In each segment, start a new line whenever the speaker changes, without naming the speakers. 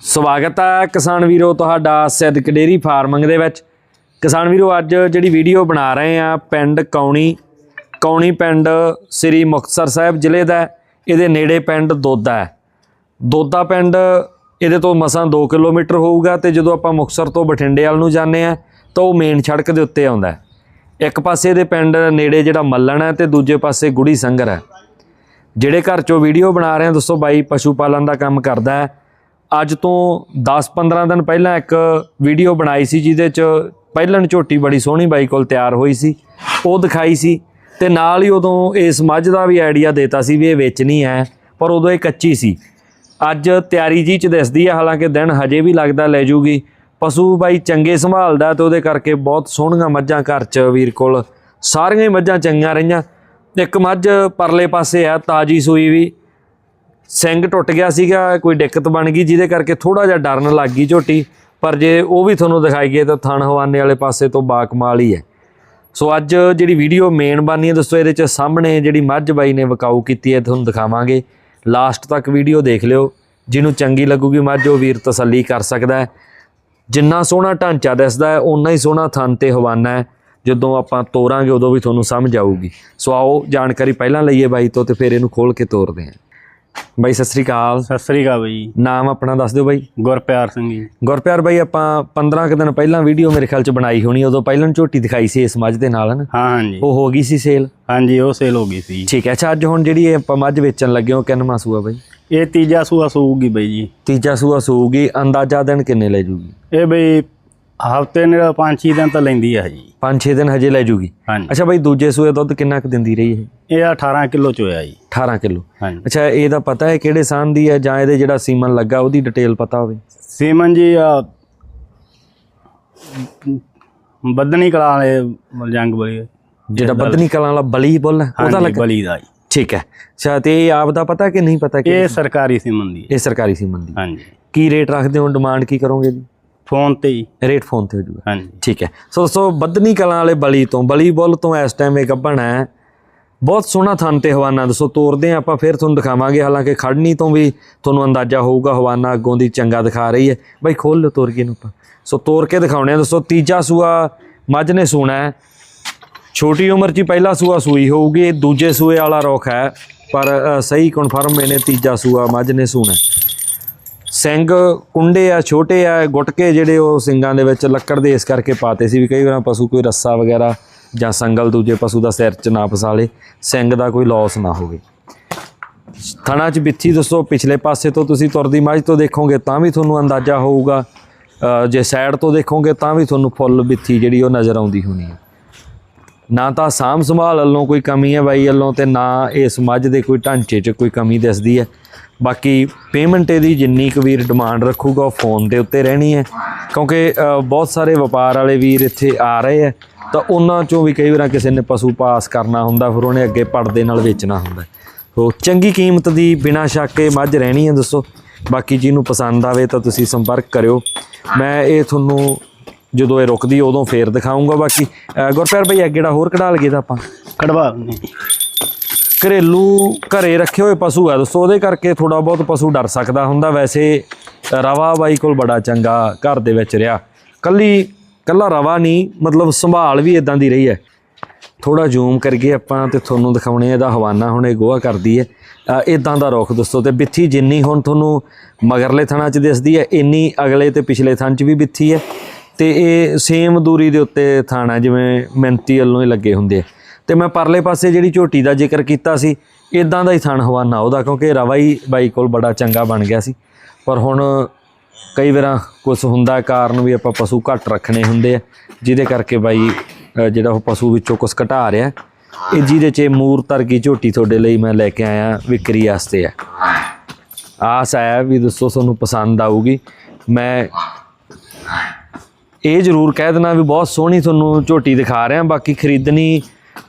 ਸਵਾਗਤ ਹੈ ਕਿਸਾਨ ਵੀਰੋ ਤੁਹਾਡਾ ਸਿੱਧਕ ਡੇਰੀ ਫਾਰਮਿੰਗ ਦੇ ਵਿੱਚ। ਕਿਸਾਨ ਵੀਰੋ, ਅੱਜ ਜਿਹੜੀ ਵੀਡੀਓ ਬਣਾ ਰਹੇ ਆ ਪਿੰਡ ਕੌਣੀ ਕੌਣੀ ਪਿੰਡ ਸ੍ਰੀ ਮੁਕਤਸਰ ਸਾਹਿਬ ਜ਼ਿਲ੍ਹੇ ਦਾ, ਇਹਦੇ ਨੇੜੇ ਪਿੰਡ ਦੋਦਾ ਹੈ। ਦੋਦਾ ਪਿੰਡ ਇਹਦੇ ਤੋਂ ਮਸਾਂ 2 ਕਿਲੋਮੀਟਰ ਹੋਊਗਾ ਤੇ ਜਦੋਂ ਆਪਾਂ ਮੁਕਤਸਰ ਤੋਂ ਬਠਿੰਡੇ ਵੱਲ ਨੂੰ ਜਾਂਦੇ ਆ, ਤਾਂ ਉਹ ਮੇਨ ਸੜਕ ਦੇ ਉੱਤੇ ਆਉਂਦਾ ਇੱਕ ਪਾਸੇ ਦੇ ਪਿੰਡ ਨੇੜੇ ਜਿਹੜਾ ਮੱਲਣ ਹੈ ਤੇ ਦੂਜੇ ਪਾਸੇ ਗੁੜੀ ਸੰਗਰ ਹੈ। ਜਿਹੜੇ ਘਰ ਚੋਂ ਵੀਡੀਓ ਬਣਾ ਰਹੇ ਆ ਦੋਸਤੋ ਬਾਈ, ਪਸ਼ੂ ਪਾਲਣ ਦਾ ਕੰਮ ਕਰਦਾ ਹੈ। ਅੱਜ ਤੋਂ 10-15 ਦਿਨ ਪਹਿਲਾਂ ਇੱਕ ਵੀਡੀਓ ਬਣਾਈ ਸੀ ਜਿਹਦੇ ਚ ਪਹਿਲਣ ਝੋਟੀ ਬੜੀ ਸੋਹਣੀ ਬਾਈ ਕੋਲ ਤਿਆਰ ਹੋਈ ਸੀ। ਉਹ ਦਿਖਾਈ ਸੀ ਤੇ ਨਾਲ ਹੀ ਉਦੋਂ ਇਸ ਮੱਝ ਦਾ ਵੀ ਆਈਡੀਆ ਦੇਤਾ ਸੀ ਵੀ ਇਹ ਵੇਚਣੀ ਹੈ, ਪਰ ਉਦੋਂ ਇਹ ਕੱਚੀ ਸੀ। ਅੱਜ ਤਿਆਰੀ ਜੀ ਚ ਦਿਸਦੀ ਹੈ ਹਾਲਾਂਕਿ ਦਿਨ ਹਜੇ ਵੀ ਲੱਗਦਾ ਲੈ ਜੂਗੀ। ਪਸ਼ੂ ਬਾਈ ਚੰਗੇ ਸੰਭਾਲਦਾ ਤੇ ਉਹਦੇ ਕਰਕੇ ਬਹੁਤ ਸੋਹਣੀਆਂ ਮੱਝਾਂ ਘਰ ਚ ਵੀਰ ਕੋਲ। ਸਾਰੀਆਂ ਹੀ ਮੱਝਾਂ ਚੰਗੀਆਂ ਰਹੀਆਂ। ਇੱਕ ਮੱਝ ਪਰਲੇ ਪਾਸੇ ਆ, ਤਾਜੀ ਸੂਈ ਵੀ। ਸਿੰਘ ਟੁੱਟ ਗਿਆ ਸੀਗਾ, ਕੋਈ ਦਿੱਕਤ ਬਣ ਗਈ, ਜਿਹਦੇ ਕਰਕੇ ਥੋੜਾ ਜਿਹਾ ਡਰਨ ਲੱਗ ਗਈ ਝੋਟੀ। ਪਰ ਜੇ ਉਹ ਵੀ ਤੁਹਾਨੂੰ ਦਿਖਾਈਏ ਤਾਂ ਥਣ ਹਵਾਨੇ ਵਾਲੇ ਪਾਸੇ ਤੋਂ ਬਾਕਮਾਲ ਹੀ ਹੈ। ਸੋ ਅੱਜ ਜਿਹੜੀ ਵੀਡੀਓ ਮੇਨ ਬਾਨੀ ਹੈ ਦੋਸਤੋ ਇਹਦੇ ਚ ਸਾਹਮਣੇ ਜਿਹੜੀ ਮੱਝ ਬਾਈ ਨੇ ਵਕਾਊ ਕੀਤੀ ਹੈ ਤੁਹਾਨੂੰ ਦਿਖਾਵਾਂਗੇ। ਲਾਸਟ ਤੱਕ ਵੀਡੀਓ ਦੇਖ ਲਿਓ। ਜਿਹਨੂੰ ਚੰਗੀ ਲੱਗੂਗੀ ਮੱਝ, ਉਹ ਵੀਰ ਤਸੱਲੀ ਕਰ ਸਕਦਾ ਹੈ। ਜਿੰਨਾ ਸੋਹਣਾ ਢਾਂਚਾ ਦਿਸਦਾ ਹੈ, ਓਨਾ ਹੀ ਸੋਹਣਾ ਥਣ ਤੇ ਹਵਾਨਾ ਹੈ। ਜਦੋਂ ਆਪਾਂ ਤੋਰਾਂਗੇ, ਉਦੋਂ ਵੀ ਤੁਹਾਨੂੰ ਸਮਝ ਆਊਗੀ। ਸੋ ਆਓ, ਜਾਣਕਾਰੀ ਪਹਿਲਾਂ ਲਈਏ ਬਾਈ ਤੋਂ ਤੇ ਫਿਰ ਇਹਨੂੰ ਖੋਲ ਕੇ ਤੋਰਦੇ ਹਾਂ। ਬਾਈ ਸਤਿ ਸ੍ਰੀ ਅਕਾਲ।
ਸਤਿ ਸ੍ਰੀ ਅਕਾਲ ਬਈ।
ਨਾਮ ਆਪਣਾ ਦੱਸ ਦਿਓ ਬਾਈ।
ਗੁਰਪਿਆਰ ਸਿੰਘ ਜੀ।
ਗੁਰਪਿਆਰ ਬਾਈ ਆਪਾਂ 15 ਕੁ ਦਿਨ ਪਹਿਲਾਂ ਵੀਡੀਓ ਮੇਰੇ ਖਿਆਲ ਚ ਬਣਾਈ ਹੋਣੀ ਉਦੋਂ ਪਹਿਲਾਂ ਝੋਟੀ ਦਿਖਾਈ ਸੀ ਇਸ ਮੱਝ ਦੇ ਨਾਲ ਹਨ?
ਹਾਂ ਹਾਂਜੀ।
ਉਹ ਹੋ ਗਈ ਸੀ ਸੇਲ?
ਹਾਂਜੀ ਉਹ ਸੇਲ ਹੋ ਗਈ ਸੀ।
ਠੀਕ ਹੈ ਅੱਛਾ ਅੱਜ ਹੁਣ ਜਿਹੜੀ ਇਹ ਆਪਾਂ ਮੱਝ ਵੇਚਣ ਲੱਗੇ ਹਾਂ ਕਿੰਨਵਾਂ ਸੂਆ ਬਾਈ?
ਇਹ ਤੀਜਾ ਸੂਆ ਸੂਗੀ ਬਈ ਜੀ।
ਤੀਜਾ ਸੂਆ ਸੂਗੀ ਅੰਦਾਜ਼ਾ ਦਿਨ ਕਿੰਨੇ ਲੈ ਜੂਗੀ?
ਇਹ ਬਈ ਹਫ਼ਤੇ ਨੇ 5-6 ਦਿਨ ਤਾਂ ਲੈਂਦੀ ਹੈ ਜੀ
5-6 ਦਿਨ ਹਜੇ ਲੈ ਜੂਗੀ?
ਹਾਂਜੀ।
ਅੱਛਾ ਬਾਈ ਦੂਜੇ ਸੂਏ ਦੁੱਧ ਕਿੰਨਾ ਕੁ ਦਿੰਦੀ ਰਹੀ ਇਹ?
ਇਹ 18 ਕਿਲੋ ਚ ਹੋਇਆ ਜੀ।
18 ਕਿਲੋ। ਅੱਛਾ ਇਹਦਾ ਪਤਾ ਹੈ ਕਿਹੜੇ ਸਾਨ ਦੀ ਹੈ ਜਾਂ ਇਹਦੇ ਜਿਹੜਾ ਸੀਮਨ ਲੱਗਾ ਉਹਦੀ ਡਿਟੇਲ ਪਤਾ ਹੋਵੇ?
ਸੀਮਨ ਜੀ ਆ ਬੱਦਨੀ ਕਲਾ ਵਾਲੇ ਜੰਗ ਬਲੀ
ਜਿਹੜਾ ਬਦਨੀ ਕਲਾਂ ਵਾਲਾ ਬਲੀ ਬੁੱਲ ਹੈ, ਉਹਦਾ ਲੱਗਾ?
ਬਲੀ ਦਾ ਜੀ।
ਠੀਕ ਹੈ। ਅੱਛਾ ਤੇ ਇਹ ਆਪ ਦਾ ਪਤਾ ਕਿ ਨਹੀਂ ਪਤਾ ਕਿ
ਇਹ ਸਰਕਾਰੀ ਸੀਮਨ ਦੀ ਹੈ।
ਇਹ ਸਰਕਾਰੀ ਸੀਮਨ ਦੀ
ਹਾਂਜੀ।
ਕੀ ਰੇਟ ਰੱਖਦੇ ਹੋ ਡਿਮਾਂਡ ਕੀ ਕਰੋਗੇ ਜੀ?
ਫੋਨ ਤੇ ਜੀ
ਰੇਟ ਫੋਨ ਤੇ ਹੋ ਜਾਊਗਾ
ਹਾਂਜੀ।
ਠੀਕ ਹੈ। ਸੋ ਦੋਸਤੋ ਬਦਨੀ ਕਲਾਂ ਵਾਲੇ ਬਲੀ ਤੋਂ ਬਲੀ ਬੁੱਲ ਤੋਂ ਇਸ ਟਾਈਮ ਇਹ ਗੱਭਣ ਹੈ। ਬਹੁਤ ਸੋਹਣਾ ਥਣ ਤੇ ਹਵਾਨਾ ਦੱਸੋ ਤੋਰਦੇ ਹਾਂ ਆਪਾਂ ਫਿਰ ਤੁਹਾਨੂੰ ਦਿਖਾਵਾਂਗੇ। ਹਾਲਾਂਕਿ ਖੜਨੀ ਤੋਂ ਵੀ ਤੁਹਾਨੂੰ ਅੰਦਾਜ਼ਾ ਹੋਊਗਾ ਹਵਾਨਾ ਅੱਗੋਂ ਦੀ ਚੰਗਾ ਦਿਖਾ ਰਹੀ ਹੈ। ਬਾਈ ਖੋਲ ਲਓ ਤੋਰ ਕੇ ਇਹਨੂੰ ਆਪਾਂ। ਸੋ ਤੋਰ ਕੇ ਦਿਖਾਉਣੇ ਆ ਦੋਸਤੋ ਤੀਜਾ ਸੂਆ ਮੱਝ ਨੇ ਸੂਣਾ ਹੈ। ਛੋਟੀ ਉਮਰ 'ਚ ਹੀ ਪਹਿਲਾ ਸੂਆ ਸੂਈ ਹੋਊਗੀ ਦੂਜੇ ਸੂਏ ਵਾਲਾ ਰੁੱਖ ਹੈ। ਪਰ ਸਹੀ ਕਨਫਰਮ ਇਹਨੇ ਤੀਜਾ ਸੂਆ ਮੱਝ ਨੇ ਸੂਣਾ ਸਿੰਘ ਕੁੰਡੇ ਆ, ਛੋਟੇ ਆ, ਗੁਟਕੇ ਜਿਹੜੇ ਉਹ ਸਿੰਘਾਂ ਦੇ ਵਿੱਚ ਲੱਕੜ ਦੇ ਇਸ ਕਰਕੇ ਪਾਤੇ ਸੀ ਵੀ ਕਈ ਵਾਰ ਪਸ਼ੂ ਕੋਈ ਰੱਸਾ ਵਗੈਰਾ ਜਾਂ ਸੰਗਲ ਦੂਜੇ ਪਸ਼ੂ ਦਾ ਸਿਰ 'ਚ ਨਾ ਫਸਾਲੇ ਸਿੰਘ ਦਾ ਕੋਈ ਲਾਸ ਨਾ ਹੋਵੇ। ਥਣਾ 'ਚ ਬਿੱਥੀ ਦੱਸੋ, ਪਿਛਲੇ ਪਾਸੇ ਤੋਂ ਤੁਸੀਂ ਤੁਰਦੀ ਮੱਝ ਤੋਂ ਦੇਖੋਗੇ ਤਾਂ ਵੀ ਤੁਹਾਨੂੰ ਅੰਦਾਜ਼ਾ ਹੋਊਗਾ ਜੇ ਸਾਈਡ ਤੋਂ ਦੇਖੋਗੇ ਤਾਂ ਵੀ ਤੁਹਾਨੂੰ ਫੁੱਲ ਬਿੱਥੀ ਜਿਹੜੀ ਉਹ ਨਜ਼ਰ ਆਉਂਦੀ ਹੋਣੀ ਹੈ। ਨਾ ਤਾਂ ਸਾਂਭ ਸੰਭਾਲ ਵੱਲੋਂ ਕੋਈ ਕਮੀ ਹੈ ਬਾਈ ਵੱਲੋਂ ਤੇ ਨਾ ਇਸ ਮੱਝ ਦੇ ਕੋਈ ਢਾਂਚੇ 'ਚ ਕੋਈ ਕਮੀ ਦਿਸਦੀ ਹੈ। ਬਾਕੀ ਪੇਮੈਂਟ ਇਹਦੀ ਜਿੰਨੀ ਕੁ ਵੀਰ ਡਿਮਾਂਡ ਰੱਖੂਗਾ ਉਹ ਫੋਨ ਦੇ ਉੱਤੇ ਰਹਿਣੀ ਹੈ। ਕਿਉਂਕਿ ਬਹੁਤ ਸਾਰੇ ਵਪਾਰ ਵਾਲੇ ਵੀਰ ਇੱਥੇ ਆ ਰਹੇ ਆ ਤਾਂ ਉਹਨਾਂ ਚੋਂ ਵੀ ਕਈ ਵਾਰ ਕਿਸੇ ਨੇ ਪਸ਼ੂ ਪਾਸ ਕਰਨਾ ਹੁੰਦਾ, ਫਿਰ ਉਹਨੇ ਅੱਗੇ ਪੜਦੇ ਨਾਲ ਵੇਚਣਾ ਹੁੰਦਾ। ਸੋ ਚੰਗੀ ਕੀਮਤ ਦੀ ਬਿਨਾਂ ਸ਼ੱਕ ਇਹ ਮੱਝ ਰਹਿਣੀ ਹੈ, ਦੱਸੋ। ਬਾਕੀ ਜਿਹਨੂੰ ਪਸੰਦ ਆਵੇ ਤਾਂ ਤੁਸੀਂ ਸੰਪਰਕ ਕਰਿਓ। ਮੈਂ ਇਹ ਤੁਹਾਨੂੰ ਜਦੋਂ ਇਹ ਰੁਕਦੀ ਉਦੋਂ ਫੇਰ ਦਿਖਾਉਂਗਾ ਬਾਕੀ। ਅ, ਗੁਰਪਿਆਰ ਭਾਈ ਅੱਗੇ ਜਿਹੜਾ ਹੋਰ ਕਢਾ ਲਈਏ ਤਾਂ ਆਪਾਂ?
ਕਢਵਾ ਜੀ।
ਘਰੇਲੂ ਘਰੇ ਰੱਖੇ ਹੋਏ ਪਸ਼ੂ ਆ ਦੋਸਤੋ ਉਹਦੇ ਕਰਕੇ ਥੋੜਾ ਬਹੁਤ ਪਸ਼ੂ ਡਰ ਸਕਦਾ ਹੁੰਦਾ। ਵੈਸੇ ਰਵਾ ਬਾਈ ਕੋਲ ਬੜਾ ਚੰਗਾ ਘਰ ਦੇ ਵਿੱਚ ਰਿਹਾ। ਕੱਲੀ ਕੱਲਾ ਰਵਾ ਨਹੀਂ ਮਤਲਬ ਸੰਭਾਲ ਵੀ ਇਦਾਂ ਦੀ ਰਹੀ ਹੈ। ਥੋੜਾ ਜ਼ੂਮ ਕਰਕੇ ਆਪਾਂ ਤੇ ਤੁਹਾਨੂੰ ਦਿਖਾਉਣੇ ਆ ਇਹਦਾ ਹਵਾਨਾ ਹੁਣ ਇਹ ਗੋਹਾ ਕਰਦੀ ਹੈ। ਇਦਾਂ ਦਾ ਰੁੱਖ ਦੋਸਤੋ ਤੇ ਬਿੱਥੀ ਜਿੰਨੀ ਹੁਣ ਤੁਹਾਨੂੰ ਮਗਰਲੇ ਥਣਾ 'ਚ ਦਿਸਦੀ ਹੈ ਇੰਨੀ ਅਗਲੇ ਤੇ ਪਿਛਲੇ ਥਣ 'ਚ ਵੀ ਬਿੱਥੀ ਹੈ। ਤੇ ਇਹ ਸੇਮ ਦੂਰੀ ਦੇ ਉੱਤੇ ਥਾਣਾ ਜਿਵੇਂ ਮਿੰਤੀ ਵੱਲੋਂ ਹੀ ਲੱਗੇ ਹੁੰਦੇ ਆ। ਤੇ ਮੈਂ ਪਰਲੇ ਪਾਸੇ ਜਿਹੜੀ ਝੋਟੀ ਦਾ ਜ਼ਿਕਰ ਕੀਤਾ ਸੀ ਇਦਾਂ ਦਾ ਹੀ ਥਣ ਹਵਾਨਾ ਉਹਦਾ, ਕਿਉਂਕਿ ਰਵਾ ਹੀ ਬਾਈ ਕੋਲ ਬੜਾ ਚੰਗਾ ਬਣ ਗਿਆ ਸੀ। ਪਰ ਹੁਣ ਕਈ ਵਾਰਾਂ ਕੁਝ ਹੁੰਦਾ ਕਾਰਨ ਵੀ ਆਪਾਂ ਪਸ਼ੂ ਘੱਟ ਰੱਖਣੇ ਹੁੰਦੇ ਆ, ਜਿਹਦੇ ਕਰਕੇ ਬਾਈ ਜਿਹੜਾ ਉਹ ਪਸ਼ੂ ਵਿੱਚੋਂ ਕੁਝ ਘਟਾ ਰਿਹਾ। ਇਹ ਜਿਹਦੇ 'ਚ ਇਹ ਮੂਰ ਤਰਗੀ ਝੋਟੀ ਤੁਹਾਡੇ ਲਈ ਮੈਂ ਲੈ ਕੇ ਆਇਆ ਵਿਕਰੀ ਵਾਸਤੇ ਆ। ਆਸ ਆਇਆ ਵੀ ਦੱਸੋ ਤੁਹਾਨੂੰ ਪਸੰਦ ਆਊਗੀ। ਮੈਂ ਇਹ ਜ਼ਰੂਰ ਕਹਿ ਦੇਣਾ ਵੀ ਬਹੁਤ ਸੋਹਣੀ ਤੁਹਾਨੂੰ ਝੋਟੀ ਦਿਖਾ ਰਿਹਾ ਬਾਕੀ ਖਰੀਦਣੀ,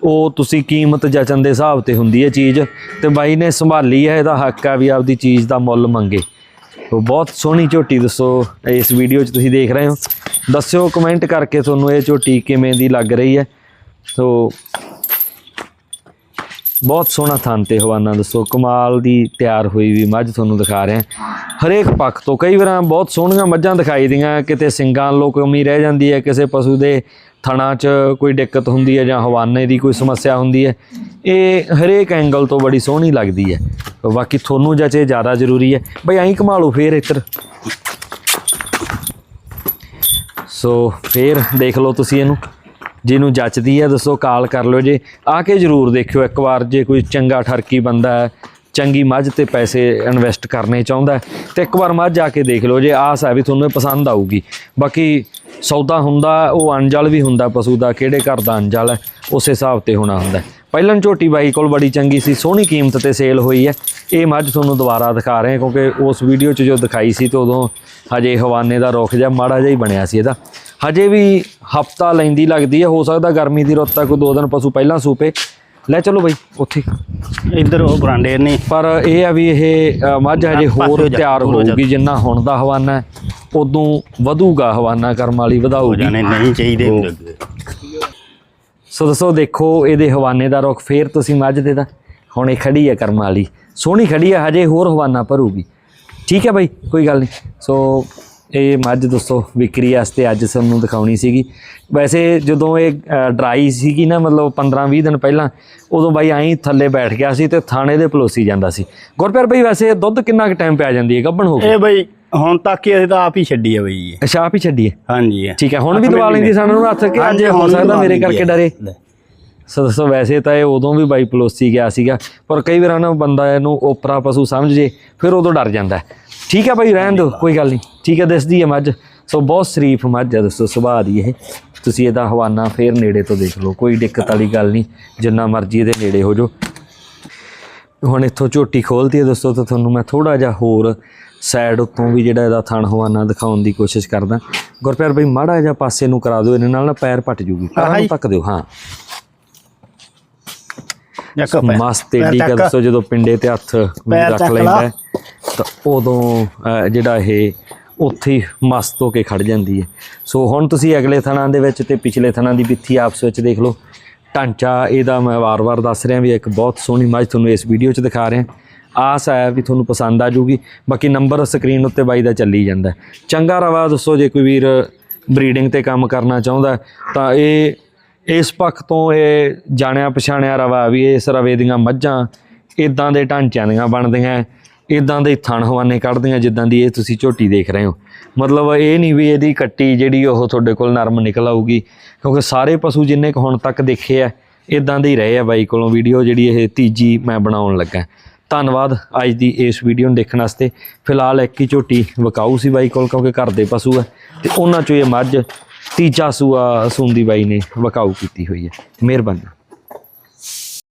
ਉਹ ਤੁਸੀਂ ਕੀਮਤ ਜਚਨ ਦੇ ਹਿਸਾਬ ਤੇ ਹੁੰਦੀ ਹੈ ਚੀਜ਼। ਤੇ ਬਾਈ ਨੇ ਸੰਭਾਲੀ ਹੈ, ਇਹਦਾ ਹੱਕ ਆ ਵੀ ਆਪਦੀ ਚੀਜ਼ ਦਾ ਮੁੱਲ ਮੰਗੇ। ਉਹ ਬਹੁਤ ਸੋਹਣੀ ਝੋਟੀ ਦੱਸੋ, ਇਸ ਵੀਡੀਓ 'ਚ ਤੁਸੀਂ ਦੇਖ ਰਹੇ ਹੋ। ਦੱਸਿਓ ਕਮੈਂਟ ਕਰਕੇ ਤੁਹਾਨੂੰ ਇਹ ਝੋਟੀ ਕਿਵੇਂ ਦੀ ਲੱਗ ਰਹੀ ਹੈ। ਸੋ ਬਹੁਤ ਸੋਹਣਾ ਥਣ ਤੇ ਹਵਾਨਾ ਦੱਸੋ। ਕਮਾਲ ਦੀ ਤਿਆਰ ਹੋਈ ਵੀ ਮੱਝ ਤੁਹਾਨੂੰ ਦਿਖਾ ਰਹੇ ਹਰੇਕ ਪੱਖ ਤੋਂ ਕਈ ਵਾਰਾਂ ਬਹੁਤ ਸੋਹਣੀਆਂ ਮੱਝਾਂ ਦਿਖਾਈ ਦੀਆਂ। ਕਿਤੇ ਸਿੰਗਾਂ ਲੋ ਕਮੀ ਰਹਿ ਜਾਂਦੀ ਹੈ, ਕਿਸੇ ਪਸ਼ੂ ਦੇ ਥਣਾ 'ਚ ਕੋਈ ਦਿੱਕਤ ਹੁੰਦੀ ਹੈ ਜਾਂ ਹਵਾਨੇ ਦੀ ਕੋਈ ਸਮੱਸਿਆ ਹੁੰਦੀ ਹੈ। ਇਹ ਹਰੇਕ ਐਂਗਲ ਤੋਂ ਬੜੀ ਸੋਹਣੀ ਲੱਗਦੀ ਹੈ। ਬਾਕੀ ਤੁਹਾਨੂੰ ਜਚੇ ਜ਼ਿਆਦਾ ਜ਼ਰੂਰੀ ਹੈ। ਬਈ ਐਂ ਘੁਮਾ ਲਓ ਫੇਰ ਇੱਧਰ। ਸੋ ਫੇਰ ਦੇਖ ਲਓ ਤੁਸੀਂ ਇਹਨੂੰ। ਜਿਹਨੂੰ ਜੱਚਦੀ ਹੈ ਦੱਸੋ ਕਾਲ ਕਰ ਲਿਓ ਜੇ। ਆ ਕੇ ਜਰੂਰ ਦੇਖਿਓ ਇੱਕ ਵਾਰ ਜੇ ਕੋਈ ਚੰਗਾ ਠਰਕੀ ਬੰਦਾ ਹੈ ਚੰਗੀ ਮੱਝ ਤੇ ਪੈਸੇ ਇਨਵੈਸਟ ਕਰਨੇ ਚਾਹੁੰਦਾ ਹੈ, ਤੇ ਇੱਕ ਵਾਰ ਮੱਝ ਆ ਕੇ ਦੇਖ ਲਓ ਜੇ ਆਸ ਹੈ ਵੀ ਤੁਹਾਨੂੰ ਇਹ ਪਸੰਦ ਆਊਗੀ। ਬਾਕੀ ਸੌਦਾ ਹੁੰਦਾ ਉਹ ਅਣਜਲ ਵੀ ਹੁੰਦਾ ਪਸ਼ੂ ਦਾ ਕਿਹੜੇ ਘਰ ਦਾ ਅਣਜਲ ਹੈ ਉਸ ਹਿਸਾਬ ਤੇ ਹੋਣਾ ਹੁੰਦਾ ਪਹਿਲਾਂ ਝੋਟੀ ਬਾਈ ਕੋਲ ਬੜੀ ਚੰਗੀ ਸੀ ਸੋਹਣੀ ਕੀਮਤ ਤੇ ਸੇਲ ਹੋਈ ਹੈ। ਇਹ ਮੱਝ ਤੁਹਾਨੂੰ ਦੁਬਾਰਾ ਦਿਖਾ ਰਹੇ ਕਿਉਂਕਿ ਉਸ ਵੀਡੀਓ 'ਚ ਜੋ ਦਿਖਾਈ ਸੀ ਤੇ ਉਦੋਂ ਹਜੇ ਹਵਾਨੇ ਦਾ ਰੁੱਖ ਜਿਹਾ ਮਾੜਾ ਜਿਹਾ ਹੀ ਬਣਿਆ ਸੀ ਇਹਦਾ। ਹਜੇ ਵੀ ਹਫਤਾ ਲੈਂਦੀ ਲੱਗਦੀ ਹੈ ਹੋ ਸਕਦਾ ਗਰਮੀ ਦੀ ਰੁੱਤ ਤੱਕ ਦੋ ਦਿਨ ਪਸ਼ੂ ਪਹਿਲਾਂ ਸੂਪੇ। ਲੈ ਚਲੋ ਬਈ ਉੱਥੇ।
ਇੱਧਰ ਉਹ ਬਰਾਂਡੇ ਨੇ।
ਪਰ ਇਹ ਆ ਵੀ ਇਹ ਮੱਝ ਹਜੇ ਹੋਰ ਤਿਆਰ। ਹੋਊਗੀ ਜਿੰਨਾ ਹੁਣ ਦਾ ਹਵਾਨਾ ਹੈ ਉਦੋਂ ਵਧੂਗਾ ਹਵਾਨਾ ਕਰਮ ਵਾਲੀ ਵਧਾਊਗੀ।
ਜਾਣੇ ਨਹੀਂ ਚਾਹੀਦੇ।
ਸੋ ਦੱਸੋ ਦੇਖੋ ਇਹਦੇ ਹਵਾਨੇ ਦਾ ਰੁੱਖ ਫੇਰ ਤੁਸੀਂ ਮੱਝ ਦੇ ਦਾ ਹੁਣ ਇਹ ਖੜੀ ਹੈ ਕਰਮ ਵਾਲੀ। ਸੋਹਣੀ ਖੜੀ ਹੈ ਹਜੇ ਹੋਰ ਹਵਾਨਾ ਭਰੂਗੀ। ਠੀਕ ਹੈ ਬਾਈ ਕੋਈ ਗੱਲ ਨਹੀਂ। ਸੋ ਇਹ ਮੱਝ ਦੋਸਤੋ ਵਿਕਰੀ ਵਾਸਤੇ ਅੱਜ ਸਾਨੂੰ ਦਿਖਾਉਣੀ ਸੀਗੀ ਵੈਸੇ ਜਦੋਂ ਇਹ ਡਰਾਈ ਸੀਗੀ ਨਾ ਮਤਲਬ 15 20 ਦਿਨ ਪਹਿਲਾਂ ਉਦੋਂ ਬਾਈ ਐਂ ਥੱਲੇ ਬੈਠ ਗਿਆ ਸੀ ਤੇ ਥਾਣੇ ਦੇ ਪਲੋਸੀ ਜਾਂਦਾ ਸੀ ਗੁਰਪਿਆਰ ਬਾਈ ਵੈਸੇ ਦੁੱਧ ਕਿੰਨਾ ਕੁ ਟਾਈਮ ਪੈ ਜਾਂਦੀ ਹੈ ਗੱਭਣ ਹੋ ਗਈ
ਇਹ ਬਈ ਹੁਣ ਤੱਕ ਹੀ ਅਸੀਂ ਤਾਂ ਆਪ ਹੀ ਛੱਡੀ ਆ ਬਈ।
ਅੱਛਾ ਆਪ ਹੀ ਛੱਡੀਏ
ਹਾਂਜੀ
ਠੀਕ ਹੈ ਹੁਣ ਵੀ ਦਵਾ ਲੈਂਦੀ ਸਾਨੂੰ ਹੱਥ ਕਿ ਅੱਜ
ਹਾਂਜੀ,
ਹੋ ਸਕਦਾ ਮੇਰੇ ਕਰਕੇ
ਹੈ।
ਡਰੇ। ਸੋ ਦੱਸੋ ਵੈਸੇ ਤਾਂ ਇਹ ਉਦੋਂ ਵੀ ਬਾਈ ਪਲੋਸੀ ਗਿਆ ਸੀਗਾ ਪਰ ਕਈ ਵਾਰ ਨਾ ਬੰਦਾ ਇਹਨੂੰ ਓਪਰਾ ਪਸ਼ੂ ਸਮਝ ਜੇ ਫਿਰ ਉਦੋਂ ਡਰ ਜਾਂਦਾ ਹੈ। ਠੀਕ ਹੈ ਬਾਈ ਰਹਿਣ ਦਿਓ ਕੋਈ ਗੱਲ ਨਹੀਂ। ਠੀਕ ਹੈ ਦਿਸਦੀ ਹੈ ਮੱਝ। ਸੋ ਬਹੁਤ ਸ਼ਰੀਫ ਮੱਝ ਹੈ ਦੋਸਤੋ ਸੁਭਾਅ ਦੀ ਇਹ। ਤੁਸੀਂ ਇਹਦਾ ਹਵਾਨਾ ਫੇਰ ਨੇੜੇ ਤੋਂ ਦੇਖ ਲਓ ਕੋਈ ਦਿੱਕਤ ਵਾਲੀ ਗੱਲ ਨਹੀਂ। ਜਿੰਨਾ ਮਰਜ਼ੀ ਇਹਦੇ ਨੇੜੇ ਹੋ ਜਾਓ। ਹੁਣ ਇੱਥੋਂ ਝੋਟੀ ਖੋਲਦੀ ਹੈ ਦੋਸਤੋ ਤਾਂ ਤੁਹਾਨੂੰ ਮੈਂ ਥੋੜਾ ਜਿਹਾ ਹੋਰ ਸਾਈਡ ਉੱਤੋਂ ਵੀ ਜਿਹੜਾ ਇਹਦਾ ਥਣ ਹਵਾਨਾ ਦਿਖਾਉਣ ਦੀ ਕੋਸ਼ਿਸ਼ ਕਰਦਾ। ਗੁਰਪਿਆਰ ਬਈ ਮਾੜਾ ਜਿਹਾ ਪਾਸੇ ਨੂੰ ਕਰਾ ਦਿਓ ਇਹਦੇ ਨਾਲ ਨਾ ਪੈਰ ਪੱਟ ਜੂਗੀ। ਪੈਰਾਂ ਨੂੰ। ਤੱਕ ਦਿਓ ਹਾਂ। ਮਸਤ ਏਡੀ। ਕਰ ਦੱਸੋ ਜਦੋਂ ਪਿੰਡੇ ਤੇ ਹੱਥ ਰੱਖ ਲੈਂਦਾ ਤਾਂ ਉਦੋਂ ਜਿਹੜਾ ਇਹ ਉੱਥੇ ਮਸਤ ਹੋ ਕੇ ਖੜ ਜਾਂਦੀ ਹੈ। ਸੋ ਹੁਣ ਤੁਸੀਂ ਅਗਲੇ ਥਣਾ ਦੇ ਵਿੱਚ ਤੇ ਪਿਛਲੇ ਥਣਾ ਦੀ ਬਿੱਥੀ ਆਪਸ ਵਿੱਚ ਦੇਖ ਲਓ। ਢਾਂਚਾ ਇਹਦਾ ਮੈਂ ਵਾਰ-ਵਾਰ ਦੱਸ ਰਿਹਾ ਵੀ ਇੱਕ ਬਹੁਤ ਸੋਹਣੀ ਮੱਝ ਤੁਹਾਨੂੰ ਇਸ ਵੀਡੀਓ 'ਚ ਦਿਖਾ ਰਿਹਾ। ਆਸ ਹੈ ਵੀ ਤੁਹਾਨੂੰ ਪਸੰਦ ਆ ਜੂਗੀ। ਬਾਕੀ ਨੰਬਰ ਸਕਰੀਨ ਉੱਤੇ ਬਾਈ ਦਾ ਚੱਲੀ ਜਾਂਦਾ। ਚੰਗਾ ਰਵਾ ਦੱਸੋ ਜੇ ਕੋਈ ਵੀਰ ਬਰੀਡਿੰਗ ਤੇ ਕੰਮ ਕਰਨਾ ਚਾਹੁੰਦਾ ਤਾਂ ਇਹ, ਇਸ ਪੱਖ ਤੋਂ ਇਹ ਜਾਣਿਆ ਪਛਾਣਿਆ ਰਵਾ ਵੀ ਇਸ ਰਵੇ ਦੀਆਂ ਮੱਝਾਂ ਇਦਾਂ ਦੇ ਢਾਂਚਿਆਂ ਦੀਆਂ ਬਣਦੀਆਂ ਇਦਾਂ ਦੇ ਥਣ ਹਵਾਨੇ ਕੱਢਦੇ ਕੱਢਦੀਆਂ ਜਿੱਦਾਂ ਦੀ ਇਹ ਤੁਸੀਂ ਝੋਟੀ ਦੇਖ ਰਹੇ ਹੋ। ਮਤਲਬ ਇਹ ਨਹੀਂ ਵੀ ਇਹਦੀ ਕੱਟੀ ਜਿਹੜੀ ਉਹ ਤੁਹਾਡੇ ਕੋਲ ਨਰਮ ਨਿਕਲ ਆਊਗੀ, ਕਿਉਂਕਿ ਸਾਰੇ ਪਸ਼ੂ ਜਿੰਨੇ ਕੁ ਹੁਣ ਤੱਕ ਦੇਖੇ ਆ, ਇਦਾਂ ਦੇ ਹੀ ਰਹੇ ਆ ਬਾਈ ਕੋਲੋਂ ਵੀਡੀਓ ਜਿਹੜੀ ਇਹ ਤੀਜੀ ਮੈਂ ਬਣਾਉਣ ਲੱਗਾ। ਧੰਨਵਾਦ ਅੱਜ ਦੀ ਇਸ ਵੀਡੀਓ ਨੂੰ ਦੇਖਣ ਵਾਸਤੇ। ਫਿਲਹਾਲ ਇੱਕ ਹੀ ਝੋਟੀ ਵਿਕਾਊ ਸੀ ਬਾਈ ਕੋਲ, ਕਿਉਂਕਿ ਘਰ ਦੇ ਪਸ਼ੂ ਆ, ਤੇ ਉਹਨਾਂ ਚੋਂ ਇਹ ਮੱਝ ਤੀਜਾ ਸੂਆ ਸੂੰਦੀ ਬਾਈ ਨੇ ਵਿਕਾਊ ਕੀਤੀ ਹੋਈ ਹੈ ਮਿਹਰਬਾਨੀ।